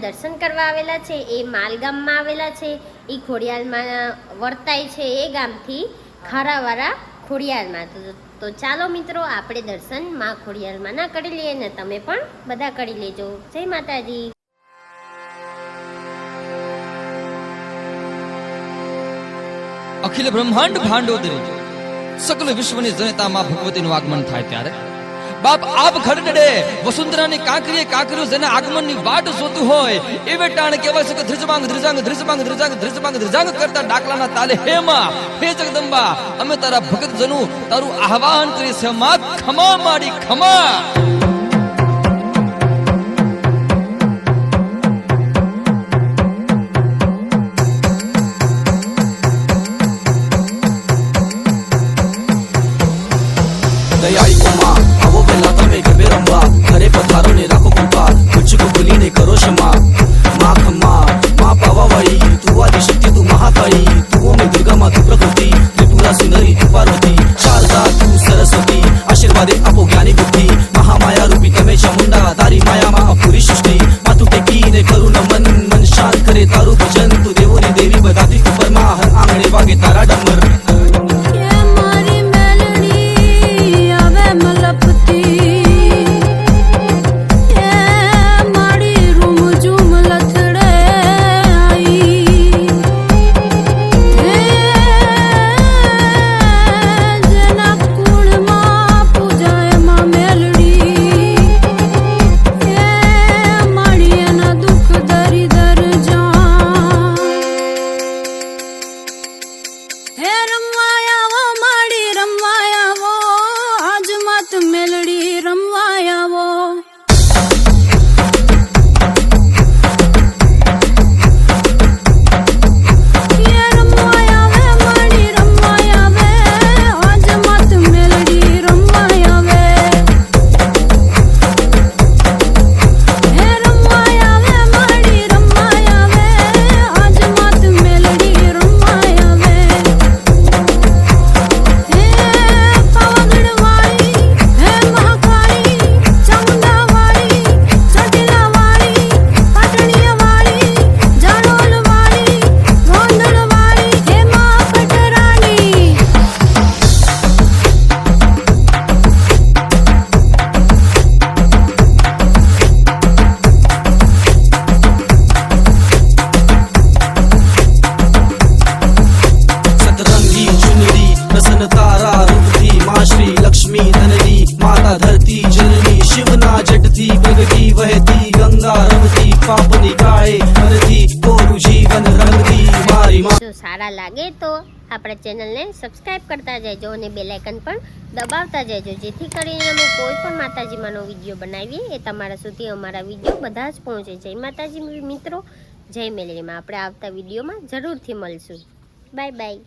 દર્શન કરવા આવેલા છે, એ માલગામમાં આવેલા છે, એ ખોડિયાલમાં વર્તાય છે એ ગામથી ખારાવાળા ખોડિયાલમાં. તો તો ચાલો મિત્રો, આપણે દર્શનમાં ખોડિયાલમાંના કરી લઈએ ને તમે પણ બધા કરી લેજો. જય માતાજી. અખિલ બ્રહ્માંડ ભાંડોદરી. સકલ વિશ્વની જનતામાં ભગવતીનું આગમન થાય ત્યારે બાપ આપ ખડડે વસુંધરાની કાંકરીએ કાંકરીઓ જેના આગમનની વાટ જોતું હોય, એવે ટાણ કહેવાય છે કે ધ્રિજમાંગ ધ્રજાંગ ધ્રિજમાંગ ધ્રજાંગ ધ્રિજમાંગ ધ્રજાંગ કરતા ડાકલાના તાલે હે માં, હે જગદંબા, અમે તારા ભગત જનુ તારું આહવાન કરી છે માં, ખમા માડી, ખમા. આવો पे रंबा घरे पधारो ने राखो कृपा मुझको बोली ने करो क्षमा। माँ खम्मा माँ पावावाई तू आदि शक्ती तू महाकाळी तू मी दुर्गा माँ तू प्रकृती त्रिपुरा सुंदरी पार्वती शारदा तू सरस्वती आशीर्वादे आपो ज्ञानी बुद्धी महामाया रूपी तमे चामुंडा दारी माया मा अपुरी सृष्टी मा तू टेकी ने करुण मन मन शांत करे तारू भजन तू देवोरी देवी बदाती तू परमा हर आंगणे वागे तारा डम्मा જટથી પ્રગટી વહેતી ગંગા રમતી પાપની કાળે હરતી કોરું જીવન રંગતી મારી જો સારા લાગે તો આપણા ચેનલને સબસ્ક્રાઇબ કરતા જજો અને બેલ આઇકન પણ દબાવતા જજો જેથી કરીને અમે કોઈ પણ માતાજીમાંનો વીડિયો બનાવીએ, એ તમારા સુધી અમારા વીડિયો બધા જ પહોંચે. જય માતાજી, મિત્રો. જય મેલેરીમાં આપણે આવતા વિડીયોમાં જરૂરથી મળશું. Bye bye.